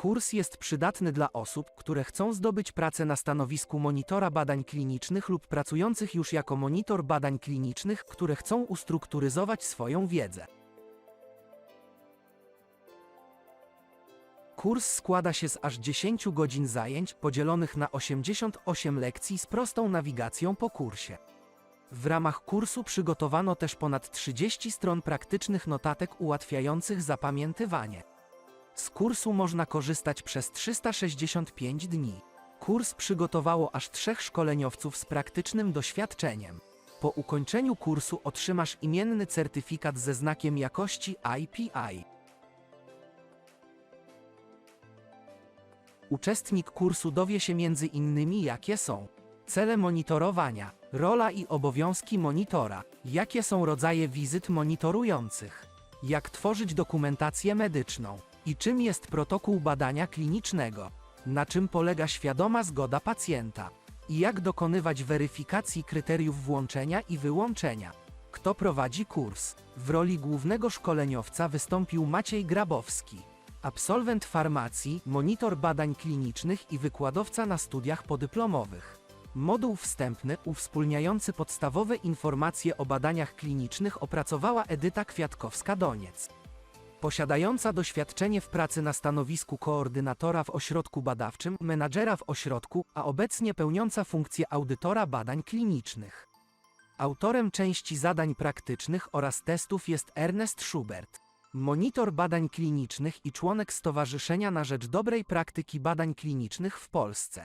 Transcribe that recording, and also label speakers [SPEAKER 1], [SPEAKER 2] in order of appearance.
[SPEAKER 1] Kurs jest przydatny dla osób, które chcą zdobyć pracę na stanowisku monitora badań klinicznych lub pracujących już jako monitor badań klinicznych, które chcą ustrukturyzować swoją wiedzę. Kurs składa się z aż 10 godzin zajęć podzielonych na 88 lekcji z prostą nawigacją po kursie. W ramach kursu przygotowano też ponad 30 stron praktycznych notatek ułatwiających zapamiętywanie. Z kursu można korzystać przez 365 dni. Kurs przygotowało aż trzech szkoleniowców z praktycznym doświadczeniem. Po ukończeniu kursu otrzymasz imienny certyfikat ze znakiem jakości IPI. Uczestnik kursu dowie się między innymi jakie są cele monitorowania, rola i obowiązki monitora, jakie są rodzaje wizyt monitorujących, jak tworzyć dokumentację medyczną i czym jest protokół badania klinicznego, na czym polega świadoma zgoda pacjenta i jak dokonywać weryfikacji kryteriów włączenia i wyłączenia. Kto prowadzi kurs? W roli głównego szkoleniowca wystąpił Maciej Grabowski. Absolwent farmacji, monitor badań klinicznych i wykładowca na studiach podyplomowych. Moduł wstępny uwspólniający podstawowe informacje o badaniach klinicznych opracowała Edyta Kwiatkowska-Doniec. Posiadająca doświadczenie w pracy na stanowisku koordynatora w ośrodku badawczym, menadżera w ośrodku, a obecnie pełniąca funkcję audytora badań klinicznych. Autorem części zadań praktycznych oraz testów jest Ernest Schubert. Monitor badań klinicznych i członek Stowarzyszenia na Rzecz Dobrej Praktyki Badań Klinicznych w Polsce.